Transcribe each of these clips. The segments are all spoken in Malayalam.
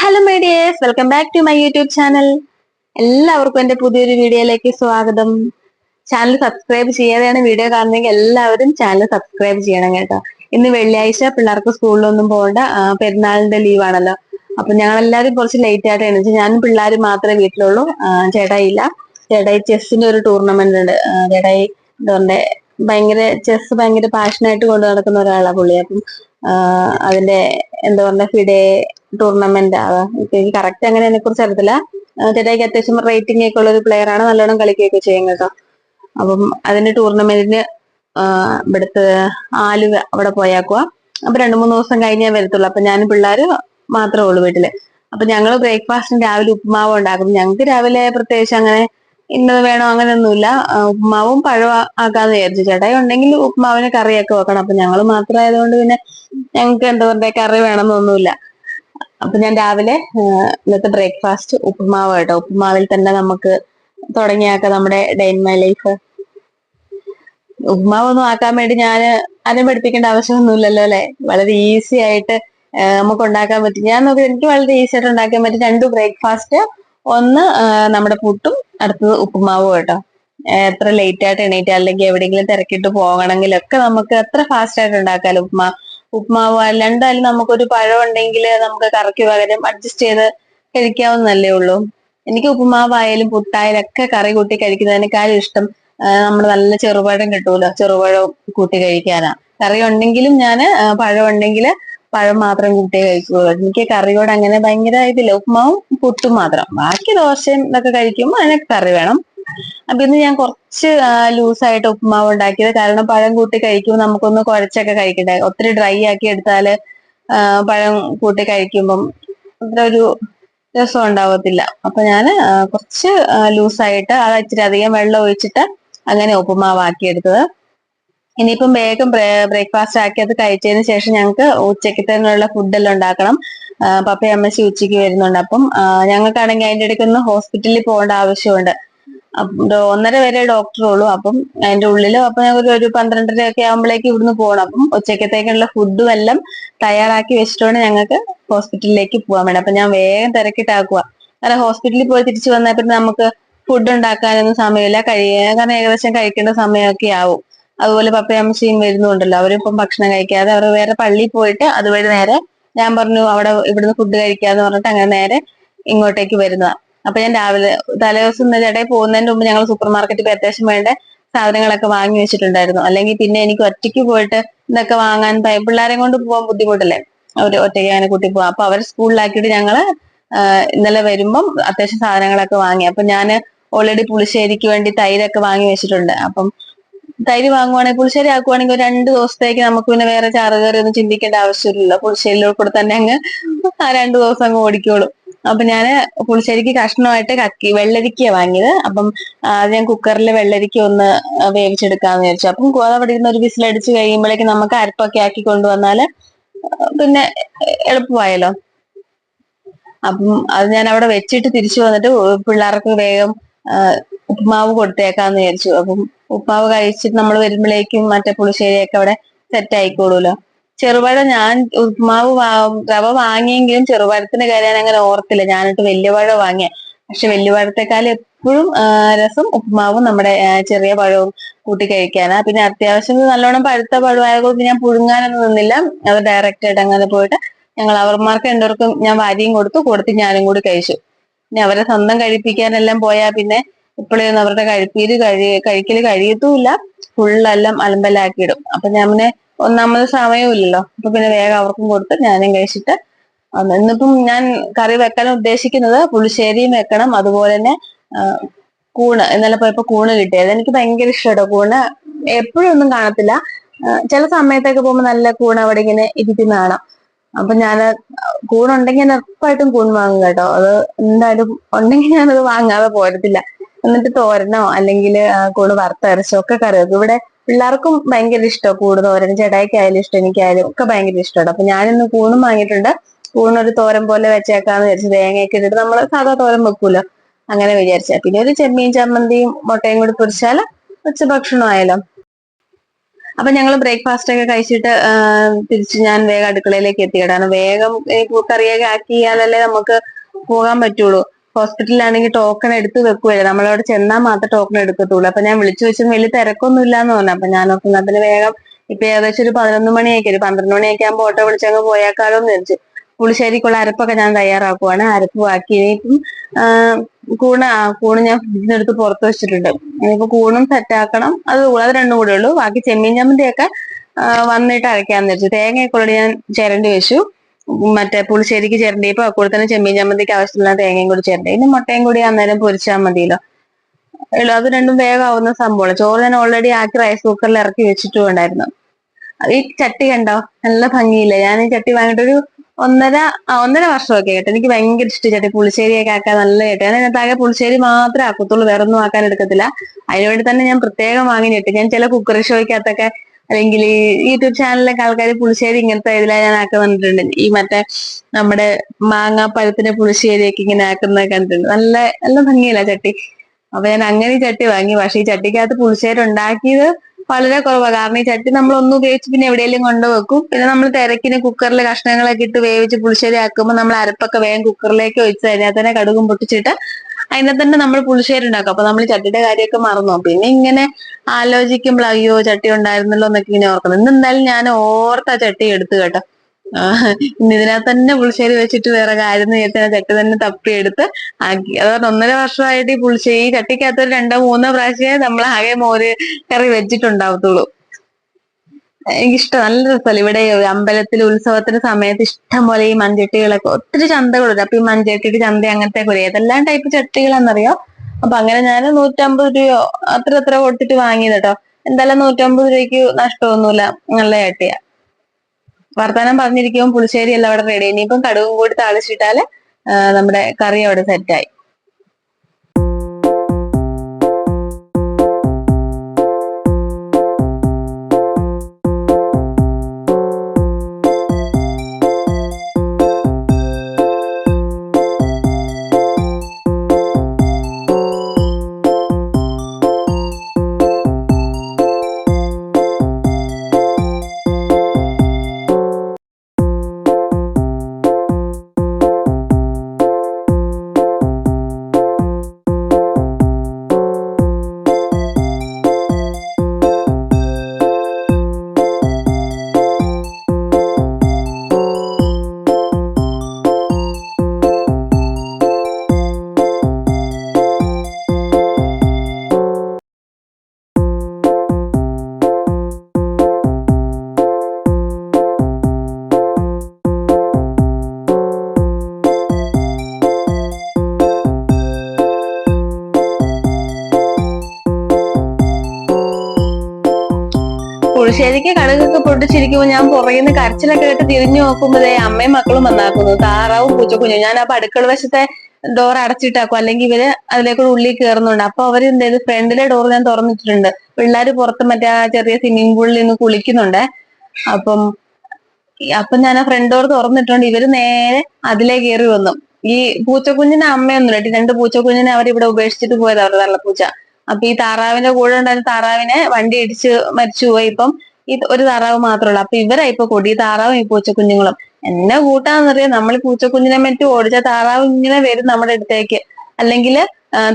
Hello my dears welcome back to my YouTube channel എല്ലാവർക്കും എന്റെ പുതിയൊരു വീഡിയോയിലേക്ക് സ്വാഗതം. ചാനൽ സബ്സ്ക്രൈബ് ചെയ്യാതെയാണ് വീഡിയോ കാണുന്നതെങ്കിൽ എല്ലാവരും ചാനൽ സബ്സ്ക്രൈബ് ചെയ്യണം കേട്ടോ. ഇന്ന് വെള്ളിയാഴ്ച പിള്ളേർക്ക് സ്കൂളിലൊന്നും പോകണ്ട പെരുന്നാളിന്റെ ലീവാണല്ലോ അപ്പൊ ഞങ്ങൾ എല്ലാവരും കുറച്ച് ലേറ്റ് ആയിട്ട് എണീച്ചു ഞാനും പിള്ളേരും മാത്രമേ വീട്ടിലുള്ളൂ. ചേട്ടായില്ല ചേട്ടായി ചെസ്സിന്റെ ഒരു ടൂർണമെന്റ് ഉണ്ട്. ചേട്ടായി എന്താ ഭയങ്കര ചെസ് ഭയങ്കര പാഷനായിട്ട് കൊണ്ടു നടക്കുന്ന ഒരാളാണ് പുള്ളി. അപ്പം അതിന്റെ എന്താ പറയുക ഫിഡെ ടൂർണമെന്റ് എനിക്ക് കറക്റ്റ് അങ്ങനെ അതിനെ കുറിച്ച് അറിയത്തില്ല. ചേട്ടായിക്ക് അത്യാവശ്യം റേറ്റിംഗ് ഒക്കെ ഉള്ള ഒരു പ്ലെയർ ആണ്. നല്ലോണം കളിക്കുകയൊക്കെ ചെയ്യും കേട്ടോ. അപ്പം അതിന്റെ ടൂർണമെന്റിന് ഇവിടുത്തെ ആലുവ അവിടെ പോയാക്കുക അപ്പൊ രണ്ടു മൂന്ന് ദിവസം കഴിഞ്ഞേ വരത്തുള്ളൂ. അപ്പൊ ഞാനും പിള്ളേര് മാത്രമേ ഉള്ളൂ വീട്ടിൽ. അപ്പൊ ഞങ്ങൾ ബ്രേക്ക്ഫാസ്റ്റിന് രാവിലെ ഉപ്പുമാവ് ഉണ്ടാക്കും. ഞങ്ങൾക്ക് രാവിലെ പ്രത്യേകിച്ച് അങ്ങനെ ഇന്നത് വേണോ അങ്ങനെയൊന്നുമില്ല. ഉപ്പുമാവും പഴവും ആക്കാന്ന് വിചാരിച്ചു. ചേട്ടായി ഉണ്ടെങ്കിൽ ഉപ്പുമാവിന് കറിയൊക്കെ വെക്കണം. അപ്പൊ ഞങ്ങൾ മാത്രമായതുകൊണ്ട് പിന്നെ ഞങ്ങൾക്ക് എന്താ പറയുക കറി വേണമെന്നൊന്നുമില്ല. അപ്പൊ ഞാൻ രാവിലെ ഇന്നത്തെ ബ്രേക്ക്ഫാസ്റ്റ് ഉപ്പുമാവ് കേട്ടോ ഉപ്പുമാവിൽ തന്നെ നമുക്ക് തുടങ്ങിയാക്ക നമ്മുടെ ഡേ ഇൻ മൈ ലൈഫ്. ഉപ്പുമാവ് ഒന്നും ആക്കാൻ വേണ്ടി ഞാൻ ആരും പഠിപ്പിക്കേണ്ട ആവശ്യമൊന്നുമില്ലല്ലോ അല്ലെ? വളരെ ഈസി ആയിട്ട് നമുക്ക് ഉണ്ടാക്കാൻ പറ്റും. ഞാൻ നോക്കി എനിക്ക് വളരെ ഈസി ആയിട്ട് ഉണ്ടാക്കാൻ പറ്റും രണ്ട് ബ്രേക്ക്ഫാസ്റ്റ്. ഒന്ന് നമ്മുടെ പുട്ടും അടുത്തത് ഉപ്പുമാവ് കേട്ടോ. എത്ര ലേറ്റ് ആയിട്ട് എണീറ്റ് അല്ലെങ്കിൽ എവിടെയെങ്കിലും തിരക്കിട്ട് പോകണമെങ്കിലൊക്കെ നമുക്ക് എത്ര ഫാസ്റ്റ് ആയിട്ട് ഉണ്ടാക്കാലോ ഉപ്പുമാ ഉപ്പുമാവ് അല്ല. എന്തായാലും നമുക്കൊരു പഴം ഉണ്ടെങ്കിൽ നമുക്ക് കറിക്ക് പകരം അഡ്ജസ്റ്റ് ചെയ്ത് കഴിക്കാവുന്നല്ലേ ഉള്ളൂ. എനിക്ക് ഉപ്പുമാവായാലും പുട്ടായാലും ഒക്കെ കറി കൂട്ടി കഴിക്കുന്നതിനേക്കാളും ഇഷ്ടം നമ്മൾ നല്ല ചെറുപഴം കിട്ടുമല്ലോ ചെറുപഴം കൂട്ടി കഴിക്കാനാ. കറി ഉണ്ടെങ്കിലും ഞാൻ പഴം ഉണ്ടെങ്കിൽ പഴം മാത്രം കൂട്ടി കഴിക്കുള്ളൂ. എനിക്ക് കറിയോട് അങ്ങനെ ഭയങ്കര ഇതില്ല. ഉപ്പുമാവും പുട്ടും മാത്രം. ബാക്കി ദോശയും ഇതൊക്കെ കഴിക്കുമ്പോൾ അതിനൊക്കെ കറി വേണം. അപ്പൊ ഇന്ന് ഞാൻ കുറച്ച് ലൂസായിട്ട് ഉപ്പുമാവ് ഉണ്ടാക്കിയത്. കാരണം പഴം കൂട്ടി കഴിക്കുമ്പോൾ നമുക്കൊന്ന് കുഴച്ചൊക്കെ കഴിക്കട്ടെ ഒത്തിരി ഡ്രൈ ആക്കി എടുത്താൽ പഴം കൂട്ടി കഴിക്കുമ്പം അത്ര ഒരു രസം ഉണ്ടാവത്തില്ല. അപ്പൊ ഞാൻ കുറച്ച് ലൂസായിട്ട് അത് ഇച്ചിരി അധികം വെള്ളം ഒഴിച്ചിട്ട് അങ്ങനെ ഉപ്പുമാവാക്കി എടുത്തത്. ഇനിയിപ്പം വേഗം ബ്രേക്ക്ഫാസ്റ്റ് ആക്കി അത് കഴിച്ചതിന് ശേഷം ഞങ്ങൾക്ക് ഉച്ചക്കത്തേനുള്ള ഫുഡെല്ലാം ഉണ്ടാക്കണം. പപ്പയമ്മച്ചി ഉച്ചയ്ക്ക് വരുന്നുണ്ട്. അപ്പം ഞങ്ങൾക്കാണെങ്കിൽ അതിന്റെ ഇടയ്ക്ക് ഒന്ന് ഹോസ്പിറ്റലിൽ പോകേണ്ട ആവശ്യമുണ്ട്. ഒന്നര വരെ ഡോക്ടറേ ഉള്ളൂ. അപ്പം അതിന്റെ ഉള്ളിൽ അപ്പൊ ഞങ്ങൾ ഒരു പന്ത്രണ്ടര ഒക്കെ ആകുമ്പോഴേക്ക് ഇവിടുന്ന് പോകണം അപ്പം ഉച്ചക്കത്തേക്കുള്ള ഫുഡും എല്ലാം തയ്യാറാക്കി വെച്ചിട്ടാണ് ഞങ്ങൾക്ക് ഹോസ്പിറ്റലിലേക്ക് പോകാൻ വേണ്ടി അപ്പൊ ഞാൻ വേഗം തിരക്കിട്ടാക്കുക കാരണം ഹോസ്പിറ്റലിൽ പോയി തിരിച്ചു വന്നാൽ പിന്നെ നമുക്ക് ഫുഡ് ഉണ്ടാക്കാനൊന്നും സമയമില്ല. കഴിയാൻ കാരണം ഏകദേശം കഴിക്കേണ്ട സമയമൊക്കെ ആവും. അതുപോലെ പപ്പയും അമ്മച്ചിയും വരുന്നുണ്ടല്ലോ. അവരിപ്പം ഭക്ഷണം കഴിക്കാതെ അവർ വേറെ പള്ളിയിൽ പോയിട്ട് അതുവഴി നേരെ ഞാൻ പറഞ്ഞു അവിടെ ഇവിടുന്ന് ഫുഡ് കഴിക്കാന്ന് പറഞ്ഞിട്ട് അങ്ങനെ നേരെ ഇങ്ങോട്ടേക്ക് വരുന്നതാ. അപ്പൊ ഞാൻ രാവിലെ തലേദിവസം ചേട്ടായി പോകുന്നതിന് മുമ്പ് ഞങ്ങൾ സൂപ്പർ മാർക്കറ്റിൽ പോയി അത്യാവശ്യം വേണ്ട സാധനങ്ങളൊക്കെ വാങ്ങി വെച്ചിട്ടുണ്ടായിരുന്നു. അല്ലെങ്കിൽ പിന്നെ എനിക്ക് ഒറ്റയ്ക്ക് പോയിട്ട് ഇതൊക്കെ വാങ്ങാൻ ഭയ- പിള്ളേരെ കൊണ്ട് പോകാൻ ബുദ്ധിമുട്ടല്ലേ? അവർ ഒറ്റയ്ക്ക് അങ്ങനെ കൂട്ടി പോവാം. അപ്പൊ അവരെ സ്കൂളിലാക്കിയിട്ട് ഞങ്ങൾ ഇന്നലെ വരുമ്പം അത്യാവശ്യം സാധനങ്ങളൊക്കെ വാങ്ങി. അപ്പൊ ഞാൻ ഓൾറെഡി പുളിശ്ശേരിക്ക് വേണ്ടി തൈരൊക്കെ വാങ്ങി വെച്ചിട്ടുണ്ട്. അപ്പം തൈര് വാങ്ങുവാണെങ്കിൽ പുളിശ്ശേരി ആക്കുവാണെങ്കിൽ ഒരു രണ്ട് ദിവസത്തേക്ക് നമുക്ക് പിന്നെ വേറെ ചാറ് കയറി ഒന്നും ചിന്തിക്കേണ്ട ആവശ്യമില്ലല്ലോ. പുളിശ്ശേരിയിലൂടെ കൂടെ തന്നെ അങ്ങ് ആ രണ്ട് ദിവസം അങ്ങ് ഓടിക്കോളും. അപ്പൊ ഞാൻ പുളിശ്ശേരിക്ക് കഷ്ണമായിട്ട് കക്കി വെള്ളരിക്ക വാങ്ങിയത്. അപ്പം അത് ഞാൻ കുക്കറിൽ വെള്ളരിക്ക ഒന്ന് വേവിച്ചെടുക്കാന്ന് വിചാരിച്ചു. അപ്പം അവിടെ ഒരു വിസിലടിച്ച് കഴിയുമ്പോഴേക്കും നമുക്ക് അരപ്പൊക്കെ ആക്കി കൊണ്ടുവന്നാൽ പിന്നെ എളുപ്പമായല്ലോ. അപ്പം അത് ഞാൻ അവിടെ വെച്ചിട്ട് തിരിച്ചു വന്നിട്ട് പിള്ളേർക്ക് വേഗം ഉപ്പുമാവ് കൊടുത്തേക്കാന്ന് വിചാരിച്ചു. അപ്പം ഉപ്പുമാവ് കഴിച്ചിട്ട് നമ്മൾ വരുമ്പോഴേക്കും മറ്റേ പുളിശ്ശേരിയൊക്കെ അവിടെ സെറ്റ് ആയിക്കോളൂല്ലോ. ചെറുപഴം ഞാൻ ഉപ്പുമാവ് റവ വാങ്ങിയെങ്കിലും ചെറുപഴത്തിന്റെ കാര്യം അങ്ങനെ ഓർത്തില്ല. ഞാനിട്ട് വലിയ വാങ്ങിയ. പക്ഷെ വലിയ പഴത്തെക്കാൾ എപ്പോഴും രസം ഉപ്പുമാവും നമ്മുടെ ചെറിയ പഴവും കൂട്ടി കഴിക്കാനാ. പിന്നെ അത്യാവശ്യം നല്ലോണം പഴുത്ത പഴമായതുകൊണ്ട് ഞാൻ പുഴുങ്ങാനൊന്നും നിന്നില്ല. അത് ഡയറക്റ്റ് ആയിട്ട് അങ്ങനെ പോയിട്ട് ഞങ്ങൾ അവർമാർക്ക് രണ്ടുപേർക്കും ഞാൻ വാരിയും കൊടുത്തു. കൊടുത്ത് ഞാനും കൂടി കഴിച്ചു. പിന്നെ അവരെ സ്വന്തം കഴിപ്പിക്കാനെല്ലാം പോയാ പിന്നെ ഇപ്പോഴൊന്നും അവരുടെ കഴിപ്പീര് കഴി കഴിക്കൽ കഴിയത്തുമില്ല. ഫുള്ളെല്ലാം അലമ്പലാക്കിയിടും. അപ്പൊ ഞാൻ പിന്നെ ഒന്നാമത് സമയമില്ലല്ലോ. അപ്പൊ പിന്നെ വേഗം അവർക്കും കൊടുത്ത് ഞാനും കഴിച്ചിട്ട് ഇന്നിപ്പം ഞാൻ കറി വെക്കാൻ ഉദ്ദേശിക്കുന്നത് പുളിശ്ശേരിയും വെക്കണം. അതുപോലെ തന്നെ കൂണ്. ഇന്നലെ പോയപ്പോ കൂണ് കിട്ടിയത്. എനിക്ക് ഭയങ്കര ഇഷ്ടട്ടോ കൂണ്. എപ്പോഴും ഒന്നും കാണത്തില്ല. ചില സമയത്തൊക്കെ പോകുമ്പോൾ നല്ല കൂണ് അവിടെ ഇങ്ങനെ ഇരിക്കുന്ന കാണാം. അപ്പൊ ഞാൻ കൂണുണ്ടെങ്കിൽ ഞാൻ ഉറപ്പായിട്ടും കൂൺ വാങ്ങും കേട്ടോ. അത് എന്തായാലും ഉണ്ടെങ്കിൽ ഞാനത് വാങ്ങാതെ പോരത്തില്ല. എന്നിട്ട് തോരനോ അല്ലെങ്കിൽ കൂണ് വറുത്തരച്ചോ ഒക്കെ കറി വെക്കും. ഇവിടെ പിള്ളേർക്കും ഭയങ്കര ഇഷ്ടമാണ് കൂട് തോരൻ ചേട്ടായിക്കായാലും ഇഷ്ടം എനിക്കായാലും ഒക്കെ ഭയങ്കര ഇഷ്ടമാണ് അപ്പൊ ഞാനിന്ന് കൂണും വാങ്ങിയിട്ടുണ്ട്. കൂണൊരു തോരൻ പോലെ വെച്ചേക്കാന്ന് വിചാരിച്ചു തേങ്ങയൊക്കെ ഇട്ടിട്ട് നമ്മൾ സാധാ തോരൻ വെക്കൂലോ? അങ്ങനെ വിചാരിച്ച. പിന്നെ ഒരു ചെമ്മീൻ ചമ്മന്തിയും മുട്ടയും കൂടി പൊരിച്ചാൽ ഉച്ച ഭക്ഷണമായാലോ അപ്പൊ ഞങ്ങൾ ബ്രേക്ക്ഫാസ്റ്റ് ഒക്കെ കഴിച്ചിട്ട് തിരിച്ച് ഞാൻ വേഗം അടുക്കളയിലേക്ക് എത്തിയിടാണ്. വേഗം കറിയൊക്കെ ആക്കിയാലല്ലേ നമുക്ക് പോകാൻ പറ്റുള്ളൂ. ഹോസ്പിറ്റലിലാണെങ്കിൽ ടോക്കൺ എടുത്ത് വെക്കുവല്ലേ നമ്മളവിടെ ചെന്നാൽ മാത്രമേ ടോക്കൺ എടുക്കത്തുള്ളൂ. അപ്പൊ ഞാൻ വിളിച്ചു വെച്ചും വലിയ തിരക്കൊന്നും ഇല്ലാന്ന് പറഞ്ഞു അപ്പൊ ഞാൻ ഓർക്കുന്നു അതിന് വേഗം ഇപ്പൊ ഏകദേശം ഒരു പതിനൊന്ന് മണിയൊക്കെ ഒരു പന്ത്രണ്ട് മണിയൊക്കെ ആകുമ്പോൾ ഓട്ടോ വിളിച്ചങ്ങ് പോയേക്കാലോ എന്ന് പുളിശ്ശേരിക്കുള്ള അരപ്പൊക്കെ ഞാൻ തയ്യാറാക്കുവാണ്. അരപ്പ് ആക്കി ഇനിയിപ്പം കൂണ് കൂണ് ഞാൻ ഫ്രിഡ്ജിനെടുത്ത് പുറത്ത് വെച്ചിട്ടുണ്ട്. ഇനിയിപ്പോ കൂണും സെറ്റ് ആക്കണം അത് അത് രണ്ടും കൂടെ ഉള്ളൂ. ബാക്കി ചെമ്മീൻ ചമ്മന്തിയൊക്കെ വന്നിട്ട് അരയ്ക്കാന്ന് വെച്ചു തേങ്ങയൊക്കെ ഞാൻ ചിരണ്ടി വെച്ചു. മറ്റേ പുളിശ്ശേരിക്ക് ചിരണ്ടിയപ്പോ കൂടെ തന്നെ ചെമ്മീൻ ചമ്മന്തിക്ക് ആവശ്യമുള്ള തേങ്ങയും കൂടി ചേരണ്ടേ. ഇനി മുട്ടയും കൂടി അന്നേരം പൊരിച്ചാൽ മതിയല്ലോ. എളു- അത് രണ്ടും വേഗം ആവുന്ന സംഭവമാണ്. ചോറ് ഞാൻ ഓൾറെഡി ആക്കി റൈസ് കുക്കറിൽ ഇറക്കി വെച്ചിട്ടും ഉണ്ടായിരുന്നു ഈ ചട്ടി കണ്ടോ? നല്ല ഭംഗിയില്ല? ഞാൻ ഈ ചട്ടി വാങ്ങിയിട്ടൊരു ഒന്നര ഒന്നര വർഷമൊക്കെ കേട്ടോ എനിക്ക് ഭയങ്കര ഇഷ്ടം ചട്ടി. പുളിശ്ശേരിയൊക്കെ ആക്കാൻ നല്ല കേട്ടോ. ഞാൻ അതിനകത്താകെ പുളിശ്ശേരി മാത്രമേ ആക്കത്തുള്ളൂ വേറൊന്നും ആക്കാൻ എടുക്കത്തില്ല അതിനുവേണ്ടി തന്നെ ഞാൻ പ്രത്യേകം വാങ്ങി ഞെട്ടി ഞാൻ ചില കുക്കറി ഷോയ്ക്കകത്തൊക്കെ അല്ലെങ്കിൽ യൂട്യൂബ് ചാനലിലൊക്കെ ആൾക്കാർ പുളിശ്ശേരി ഇങ്ങനത്തെ ഇതിലാ ഞാൻ ആക്കി വന്നിട്ടുണ്ട്. ഈ മറ്റേ നമ്മുടെ മാങ്ങ പഴത്തിന്റെ പുളിശ്ശേരിയൊക്കെ ഇങ്ങനെ ആക്കുന്നത് കണ്ടിട്ടുണ്ട്. നല്ല നല്ല ഭംഗിയല്ല ചട്ടി? അപ്പൊ ഞാൻ അങ്ങനെ ഈ ചട്ടി വാങ്ങി. പക്ഷെ ഈ ചട്ടിക്കകത്ത് പുളിശ്ശേരി ഉണ്ടാക്കിയത് വളരെ കുറവാണ് കാരണം ഈ ചട്ടി നമ്മൾ ഒന്നും ഉപയോഗിച്ച് പിന്നെ എവിടെയെങ്കിലും കൊണ്ടുവെക്കും. പിന്നെ നമ്മൾ തിരക്കിന് കുക്കറിൽ കഷ്ണങ്ങളൊക്കെ ഇട്ട് വേവിച്ച് പുളിശ്ശേരി ആക്കുമ്പോൾ നമ്മൾ അരപ്പൊക്കെ വേഗം കുക്കറിലേക്ക് ഒഴിച്ച് അതിനകത്ത് തന്നെ കടുകും പൊട്ടിച്ചിട്ട് അതിനകത്ത് തന്നെ നമ്മൾ പുളിശ്ശേരി ഉണ്ടാക്കും അപ്പൊ നമ്മൾ ചട്ടിയുടെ കാര്യമൊക്കെ മറന്നു? പിന്നെ ഇങ്ങനെ ആലോചിക്കുമ്പോൾ അയ്യോ ചട്ടി ഉണ്ടായിരുന്നല്ലോ എന്നൊക്കെ ഇങ്ങനെ ഓർക്കണം. ഇന്ന് എന്തായാലും ഞാൻ ഓർത്ത ചട്ടി എടുത്തു കേട്ടോ. ഇന്ന് ഇതിനകത്ത് തന്നെ പുളിശ്ശേരി വെച്ചിട്ട് വേറെ കാര്യം നേരത്തെ ചട്ടി തന്നെ തപ്പിയെടുത്ത് ആക്കി. അതുകൊണ്ട് ഒന്നര വർഷമായിട്ട് ഈ പുളിശ്ശേരി ചട്ടിക്കകത്ത് ഒരു രണ്ടോ മൂന്നോ പ്രാവശ്യമേ നമ്മൾ ആകെ മോര് കറി വെച്ചിട്ടുണ്ടാവത്തുള്ളൂ. എനിക്കിഷ്ടം. നല്ല രസമല്ല? ഇവിടെ അമ്പലത്തിൽ ഉത്സവത്തിന്റെ സമയത്ത് ഇഷ്ടം പോലെ ഈ മൺചട്ടികളൊക്കെ ഒത്തിരി ചന്തകളുണ്ട്. അപ്പൊ ഈ മൺചട്ടിയുടെ ചന്ത അങ്ങനത്തെ കുറെ ഏതെല്ലാം ടൈപ്പ് ചട്ടികളാണെന്നറിയോ? അപ്പൊ അങ്ങനെ ഞാൻ നൂറ്റമ്പത് രൂപയോ അത്ര അത്ര കൊടുത്തിട്ട് വാങ്ങിയത് കേട്ടോ എന്തായാലും നൂറ്റമ്പത് രൂപയ്ക്ക് നഷ്ടമൊന്നുമില്ല. നല്ല ചട്ടിയാ. വർത്താനം പറഞ്ഞിരിക്കുമ്പോൾ പുളിശ്ശേരി എല്ലാം അവിടെ റെഡി ഇനിയിപ്പം കടുവും കൂടി താളിച്ചിട്ടാൽ നമ്മുടെ കറി അവിടെ സെറ്റായി പുളിശ്ശേരിക്ക് കടുകൊക്കെ പൊട്ടിച്ചിരിക്കുമ്പോൾ ഞാൻ പുറകിൽ നിന്ന് കരച്ചിലൊക്കെ കേട്ട് തിരിഞ്ഞു നോക്കുമ്പോഴേ അമ്മയും മക്കളും വന്നാക്കുന്നു. താറാവും പൂച്ചക്കുഞ്ഞും. ഞാൻ ആ അടുക്കള വശത്തെ ഡോർ അടച്ചിട്ടാക്കും. അല്ലെങ്കിൽ ഇവർ അതിലേക്കൂടെ ഉള്ളിൽ കയറുന്നുണ്ട് അപ്പൊ അവർ എന്ത് ചെയ്തു? ഫ്രണ്ടിലെ ഡോർ ഞാൻ തുറന്നിട്ടിട്ടുണ്ട്. പിള്ളേര് പുറത്ത് മറ്റേ ആ ചെറിയ സ്വിമ്മിംഗ് പൂളിൽ നിന്ന് കുളിക്കുന്നുണ്ട്. അപ്പം അപ്പൊ ഞാൻ ആ ഫ്രണ്ട് ഡോർ തുറന്നിട്ടുണ്ട്. ഇവർ നേരെ അതിലേ കയറി വന്നു. ഈ പൂച്ചക്കുഞ്ഞിന്റെ അമ്മയൊന്നും ഇട്ടി രണ്ട് പൂച്ചക്കുഞ്ഞിനെ ഇവിടെ ഉപേക്ഷിച്ചിട്ട് പോയത് അവരുടെ തള്ളപ്പൂച്ച അപ്പൊ ഈ താറാവിന്റെ കൂടെ ഉണ്ടായിരുന്ന താറാവിനെ വണ്ടി ഇടിച്ച് മരിച്ചുപോയി ഇപ്പം ഈ ഒരു താറാവ് മാത്രമുള്ളൂ അപ്പൊ ഇവരാ ഇപ്പൊ കൊടി താറാവും ഈ പൂച്ചക്കുഞ്ഞുങ്ങളും. എന്നെ കൂട്ടാന്നറിയാം നമ്മൾ പൂച്ചക്കുഞ്ഞിനെ മറ്റും ഓടിച്ച താറാവ് ഇങ്ങനെ വരും നമ്മുടെ അടുത്തേക്ക്. അല്ലെങ്കിൽ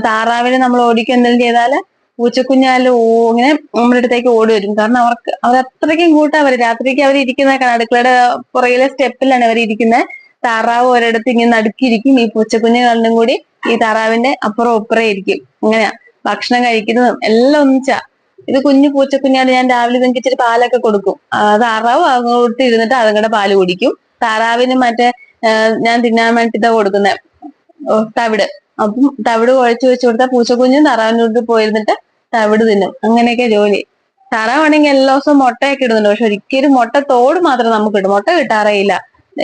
താറാവിനെ നമ്മൾ ഓടിക്കുക എന്തെങ്കിലും ചെയ്താൽ പൂച്ചക്കുഞ്ഞാലും ഇങ്ങനെ നമ്മുടെ അടുത്തേക്ക് ഓടി വരും. കാരണം അവർക്ക് അവർ അത്രയ്ക്കും കൂട്ടാ അവർ. രാത്രിക്ക് അവർ ഇരിക്കുന്ന അടുക്കളയുടെ പുറകിലെ സ്റ്റെപ്പിലാണ് അവർ ഇരിക്കുന്നത് താറാവ് ഒരിടത്ത് ഇങ്ങനെ നടുക്കിയിരിക്കും. ഈ പൂച്ചക്കുഞ്ഞ് കണ്ടും കൂടി ഈ താറാവിന്റെ അപ്പുറം ഇപ്പുറം ഇരിക്കും. ഇങ്ങനെയാ. ഭക്ഷണം കഴിക്കുന്നതും എല്ലാം ഒന്നിച്ചാ. ഇത് കുഞ്ഞു പൂച്ചക്കുഞ്ഞാണ് ഞാൻ രാവിലെ നിങ്ങൾക്ക് ഇച്ചിരി പാലൊക്കെ കൊടുക്കും. താറാവ് അങ്ങോട്ട് ഇരുന്നിട്ട് അതുങ്ങളുടെ പാൽ കുടിക്കും. താറാവിന് മറ്റേ ഞാൻ തിന്നാൻ വേണ്ടിട്ടാ കൊടുക്കുന്നത് തവിട്. അപ്പം തവിട് കുഴച്ച് വെച്ച് കൊടുത്താൽ പൂച്ചക്കുഞ്ഞും താറാവിന്റെ പോയിരുന്നിട്ട് തവിട് തിന്നും. അങ്ങനെയൊക്കെ ജോലി. താറാവാണെങ്കിൽ എല്ലാ ദിവസവും മുട്ടയൊക്കെ ഇടുന്നുണ്ട്. പക്ഷെ ഒരിക്കലും മുട്ട തോട് മാത്രം നമുക്ക് ഇടും. മുട്ട കിട്ടാറേയില്ല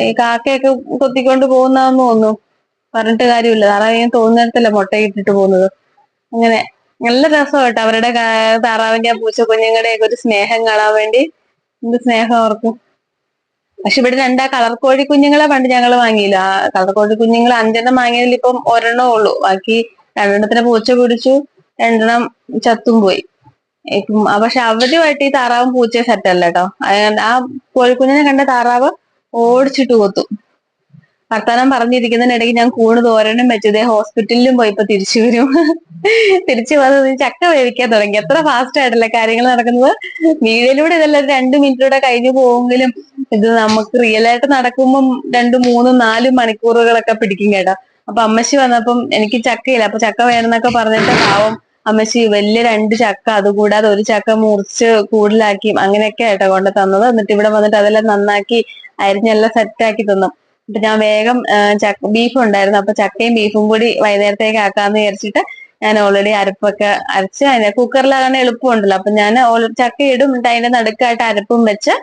ഈ കാക്കയൊക്കെ കൊത്തിക്കൊണ്ട് പോകുന്നതെന്ന് തോന്നുന്നു. പറഞ്ഞിട്ട് കാര്യമില്ല. താറാവ് ഞാൻ തോന്നുന്നിടത്തല്ല മുട്ട ഇട്ടിട്ട് പോകുന്നത്. അങ്ങനെ. നല്ല രസം കേട്ടോ. അവരുടെ താറാവിന്റെ ആ പൂച്ചക്കുഞ്ഞുങ്ങളുടെ ഒക്കെ ഒരു സ്നേഹം കാണാൻ വേണ്ടി എന്ത് സ്നേഹം അവർക്ക്. പക്ഷെ ഇവിടെ രണ്ടാ കളർ കോഴി കുഞ്ഞുങ്ങളെ പണ്ട് ഞങ്ങൾ വാങ്ങിയില്ല. കളർ കോഴി കുഞ്ഞുങ്ങൾ അഞ്ചെണ്ണം വാങ്ങിയതിൽ ഇപ്പം ഒരെണ്ണേ ഉള്ളൂ. ബാക്കി രണ്ടെണ്ണത്തിന് പൂച്ച പിടിച്ചു രണ്ടെണ്ണം ചത്തും പോയി. പക്ഷെ അവരുമായിട്ട് ഈ താറാവും പൂച്ചയും സെറ്റ് അല്ല കേട്ടോ. ആ കോഴിക്കുഞ്ഞിനെ കണ്ട താറാവ് ഓടിച്ചിട്ട് കൊത്തും. വർത്താനം പറഞ്ഞിരിക്കുന്നതിനിടയ്ക്ക് ഞാൻ കൂണ് തോരനും വെച്ചതേ ഹോസ്പിറ്റലിലും പോയി ഇപ്പൊ തിരിച്ചു വരും. തിരിച്ചു വന്നത് ചക്ക വേവിക്കാൻ തുടങ്ങി. എത്ര ഫാസ്റ്റ് ആയിട്ടല്ലേ കാര്യങ്ങൾ നടക്കുന്നത്. വീഡിയോയിലൂടെ ഇതെല്ലാം രണ്ടു മിനിറ്റിലൂടെ കഴിഞ്ഞു പോവെങ്കിലും ഇത് നമുക്ക് റിയൽ ആയിട്ട് നടക്കുമ്പം രണ്ട് മൂന്നും നാലും മണിക്കൂറുകളൊക്കെ പിടിക്കും കേട്ടോ. അപ്പൊ അമ്മച്ചി വന്നപ്പം എനിക്ക് ചക്കയില്ല. അപ്പൊ ചക്ക വേണമെന്നൊക്കെ പറഞ്ഞിട്ട് പാവം അമ്മച്ചി വലിയ രണ്ട് ചക്ക അതുകൂടാതെ ഒരു ചക്ക മുറിച്ച് കൂടുതലാക്കി അങ്ങനെയൊക്കെ ആയിട്ടോ കൊണ്ട് തന്നത്. എന്നിട്ട് ഇവിടെ വന്നിട്ട് അതെല്ലാം നന്നാക്കി അരിഞ്ഞെല്ലാം സെറ്റാക്കി തന്നു. അപ്പൊ ഞാൻ വേഗം ചക്ക ബീഫ് ഉണ്ടായിരുന്നു. അപ്പൊ ചക്കയും ബീഫും കൂടി വൈകുന്നേരത്തേക്ക് ആക്കാന്ന് വിചാരിച്ചിട്ട് ഞാൻ ഓൾറെഡി അരപ്പൊക്കെ അരച്ച് അതിനെ കുക്കറിലാകാൻ എളുപ്പമുണ്ടല്ലോ. അപ്പൊ ഞാൻ ചക്ക ഇടും. എന്നിട്ട് അതിന്റെ നടുക്കായിട്ട് അരപ്പും വെച്ച്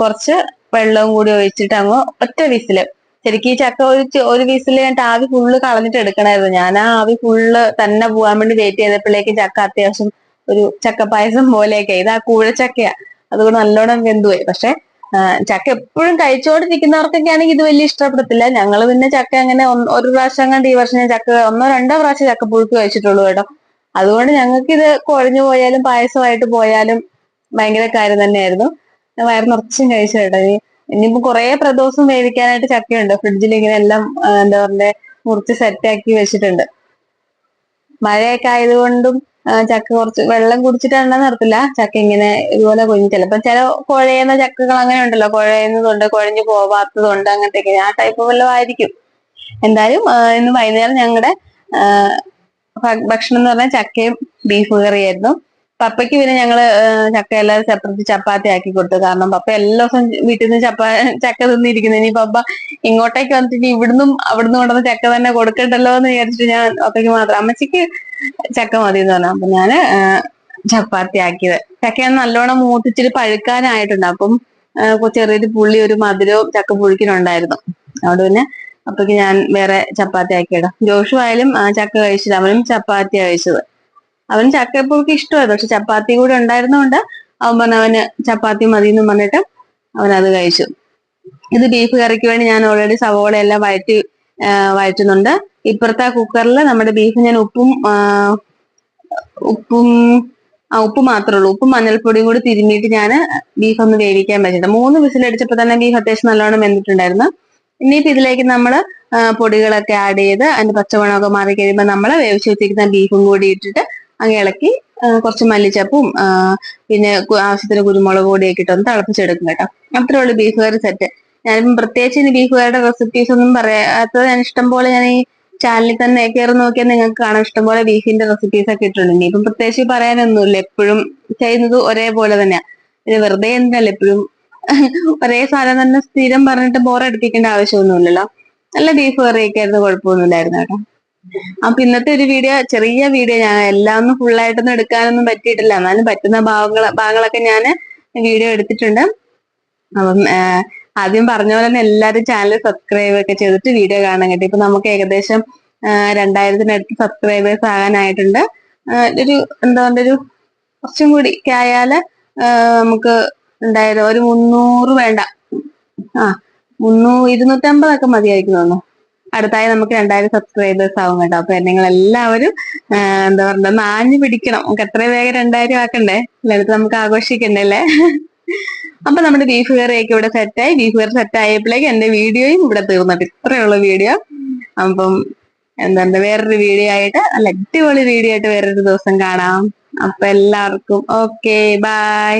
കുറച്ച് വെള്ളവും കൂടി ഒഴിച്ചിട്ട് അങ്ങ് ഒറ്റ വിസിൽ ശരിക്കും ഈ ചക്ക ഒരു ഒരു വിസിൽ ഞാൻ ആവി ഫുള്ള് കളഞ്ഞിട്ട് എടുക്കണമായിരുന്നു ഞാൻ ആ ആവി ഫുള്ള് തന്നെ പോകാൻ വേണ്ടി വെയിറ്റ് ചെയ്തപ്പോഴേക്കും ചക്ക അത്യാവശ്യം ഒരു ചക്ക പായസം പോലെയൊക്കെ. ഇത് കൂഴച്ചക്കയാ. അതുകൊണ്ട് നല്ലോണം വെന്തുപോയി. പക്ഷെ ചക്ക എപ്പോഴും കഴിച്ചുകൊണ്ടിരിക്കുന്നവർക്കൊക്കെ ആണെങ്കിൽ ഇത് വലിയ ഇഷ്ടപ്പെടത്തില്ല. ഞങ്ങൾ പിന്നെ ചക്ക അങ്ങനെ ഒരു പ്രാവശ്യം കണ്ട് ഈ വർഷം ഞാൻ ചക്ക ഒന്നോ രണ്ടോ പ്രാവശ്യം ചക്ക പുഴുക്ക് കഴിച്ചിട്ടുള്ളൂ കേട്ടോ. അതുകൊണ്ട് ഞങ്ങൾക്ക് ഇത് കുഴഞ്ഞു പോയാലും പായസമായിട്ട് പോയാലും ഭയങ്കര കാര്യം തന്നെയായിരുന്നു. ഞാൻ വയറ് നിറച്ചും കഴിച്ചു കേട്ടോ. ഇനി ഇനിയിപ്പോ കുറെ പ്രദോഷം വേവിക്കാനായിട്ട് ചക്കയുണ്ട്. ഫ്രിഡ്ജിൽ ഇങ്ങനെ എല്ലാം എന്താ പറയുക മുറിച്ച് സെറ്റാക്കി വെച്ചിട്ടുണ്ട്. മഴയൊക്കെ ആയതുകൊണ്ടും ചക്ക കുറച്ച് വെള്ളം കുടിച്ചിട്ട് എണ്ണ നിർത്തില്ല. ചക്ക ഇങ്ങനെ ഇതുപോലെ കുഞ്ഞ് ചിലപ്പോ ചില കുഴയുന്ന ചക്കകൾ അങ്ങനെ ഉണ്ടല്ലോ. കുഴയുന്നതുണ്ട് കുഴഞ്ഞു പോവാത്തതുണ്ട് അങ്ങനത്തെ ആ ടൈപ്പ് വല്ലതും ആയിരിക്കും. എന്തായാലും ഇന്ന് വൈകുന്നേരം ഞങ്ങളുടെ ഭക്ഷണം എന്ന് പറഞ്ഞാൽ ചക്കയും ബീഫ് കറിയായിരുന്നു പപ്പയ്ക്ക് പിന്നെ ഞങ്ങൾ ചക്ക എല്ലാവരും സെപ്പറേറ്റ് ചപ്പാത്തി ആക്കി കൊടുത്തു. കാരണം പപ്പ എല്ലാ ദിവസം വീട്ടിൽ നിന്ന് ചപ്പ ചക്ക തിന്നിരിക്കുന്നു. ഇനി പപ്പ ഇങ്ങോട്ടേക്ക് വന്നിട്ട് ഇനി ഇവിടുന്നും അവിടുന്ന് കൊണ്ടുവന്ന് ചക്ക തന്നെ കൊടുക്കണ്ടല്ലോ എന്ന് വിചാരിച്ചിട്ട് ഞാൻ പപ്പയ്ക്ക് മാത്രം അമ്മച്ചിക്ക് ചക്ക മതി എന്ന് പറഞ്ഞു. അപ്പൊ ഞാൻ ചപ്പാത്തി ആക്കിയത്. ചക്ക നല്ലോണം മൂത്തിച്ചിട്ട് പഴുക്കാനായിട്ടുണ്ട്. അപ്പം ചെറിയൊരു പുള്ളി ഒരു മധുരവും ചക്ക പുഴുക്കിനുണ്ടായിരുന്നു. അതുകൊണ്ട് പിന്നെ അപ്പൊക്ക് ഞാൻ വേറെ ചപ്പാത്തി ആക്കിയിടാം ജോഷു ആയാലും ചക്ക കഴിച്ചില്ല. അവനും ചപ്പാത്തി കഴിച്ചത്. അവന് ചക്കപ്പുഴുക്ക് ഇഷ്ടമായിരുന്നു. പക്ഷെ ചപ്പാത്തി കൂടെ ഉണ്ടായിരുന്നോണ്ട് അവൻ പറഞ്ഞു അവന് ചപ്പാത്തി മതി എന്ന് പറഞ്ഞിട്ട് അവൻ അത് കഴിച്ചു. ഇത് ബീഫ് കറിക്ക് വേണ്ടി ഞാൻ ഓൾറെഡി സവോള എല്ലാം വഴറ്റി വഴറ്റുന്നുണ്ട് ഇപ്പുറത്തെ കുക്കറിൽ നമ്മുടെ ബീഫ് ഞാൻ ഉപ്പും ഉപ്പും ആ ഉപ്പ് മാത്രമേ ഉള്ളൂ. ഉപ്പും മഞ്ഞൾപ്പൊടിയും കൂടി തിരുമ്മിയിട്ട് ഞാൻ ബീഫ് ഒന്ന് വേവിക്കാൻ വെച്ചിട്ട് മൂന്ന് വിസിലടിച്ചപ്പോൾ തന്നെ ബീഫ് അത്യാവശ്യം നല്ലോണം വെന്തിട്ടുണ്ടായിരുന്നു. ഇനിയിപ്പോ ഇതിലേക്ക് നമ്മൾ പൊടികളൊക്കെ ആഡ് ചെയ്ത് അതിന്റെ പച്ചമണമൊക്കെ മാറി കഴിയുമ്പോൾ നമ്മൾ വേവിച്ച് വെച്ചിരിക്കുന്ന ബീഫും കൂടി ഇട്ടിട്ട് അങ്ങ് ഇളക്കി കുറച്ച് മല്ലിച്ചപ്പും പിന്നെ ആവശ്യത്തിന് കുരുമുളക് പൊടിയൊക്കെ ഇട്ടൊന്ന് തിളപ്പിച്ചെടുക്കും കേട്ടോ. അത്രേ ഉള്ളൂ ബീഫ് കറി സെറ്റ് ഞാനിപ്പം പ്രത്യേകിച്ച് ഇനി ബീഫ് കറിയുടെ റെസിപ്പീസ് ഒന്നും പറയാത്തത് ഞാൻ ഇഷ്ടം പോലെ ഞാൻ ഈ ചാനലിൽ തന്നെ കയറി നോക്കിയാൽ നിങ്ങൾക്ക് കാണാം. ഇഷ്ടംപോലെ ബീഫിന്റെ റെസിപ്പീസ് ഒക്കെ ഇട്ടിട്ടുണ്ട്. ഇപ്പം പ്രത്യേകിച്ച് പറയാനൊന്നുമില്ല. എപ്പോഴും ചെയ്യുന്നത് ഒരേപോലെ തന്നെയാ. ഇത് വെറുതെ എന്തിനല്ല എപ്പോഴും ഒരേ സാധനം തന്നെ സ്ഥിരം പറഞ്ഞിട്ട് ബോറടിപ്പിക്കേണ്ട ആവശ്യമൊന്നുമില്ലല്ലോ. നല്ല ബീഫ് കറിയൊക്കെ ആയിരുന്നു കുഴപ്പമൊന്നുമില്ലായിരുന്നു കേട്ടോ. അപ്പൊ ഇന്നത്തെ ഒരു വീഡിയോ ചെറിയ വീഡിയോ ഞാൻ എല്ലാം ഒന്നും ഫുള്ളായിട്ടൊന്നും എടുക്കാനൊന്നും പറ്റിയിട്ടില്ല. എന്നാലും പറ്റുന്ന ഭാഗങ്ങൾ ഭാഗങ്ങളൊക്കെ ഞാൻ വീഡിയോ എടുത്തിട്ടുണ്ട്. അപ്പം ആദ്യം പറഞ്ഞ പോലെ തന്നെ എല്ലാവരും ചാനൽ സബ്സ്ക്രൈബ് ഒക്കെ ചെയ്തിട്ട് വീഡിയോ കാണാൻ കിട്ടി. ഇപ്പൊ നമുക്ക് ഏകദേശം ആ, രണ്ടായിരത്തിനടുത്ത് സബ്സ്ക്രൈബേഴ്സ് ആകാനായിട്ടുണ്ട്. ആ, ഒരു എന്താ പറയുക ഒരു കുറച്ചും കൂടി ഒക്കെ ആയാൽ ആ, നമുക്ക് ഉണ്ടായത് ഒരു മുന്നൂറ് വേണ്ട. ആ മുന്നൂ ഇരുന്നൂറ്റമ്പതൊക്കെ മതിയായിരിക്കും തോന്നുന്നു. അടുത്തായി നമുക്ക് രണ്ടായിരം സബ്സ്ക്രൈബേഴ്സ് ആവും കേട്ടോ. അപ്പൊ നിങ്ങൾ എല്ലാവരും എന്താ പറയുക നാഞ്ഞു പിടിക്കണം. നമുക്ക് എത്ര വേഗം രണ്ടായിരം ആക്കണ്ടേ? എല്ലായിടത്തും നമുക്ക് ആഘോഷിക്കണ്ടേ അല്ലേ? അപ്പൊ നമ്മുടെ ബീഫ് കറിയൊക്കെ ഇവിടെ സെറ്റായി ബീഫ് കറി സെറ്റ് ആയപ്പോഴേക്ക് എന്റെ വീഡിയോയും ഇവിടെ തീർന്നിട്ട് ഇത്രയുള്ള വീഡിയോ. അപ്പം എന്താ വേറൊരു വീഡിയോ ആയിട്ട് നല്ല അടിപൊളി വീഡിയോ ആയിട്ട് വേറൊരു ദിവസം കാണാം. അപ്പൊ എല്ലാവർക്കും ഓക്കെ ബൈ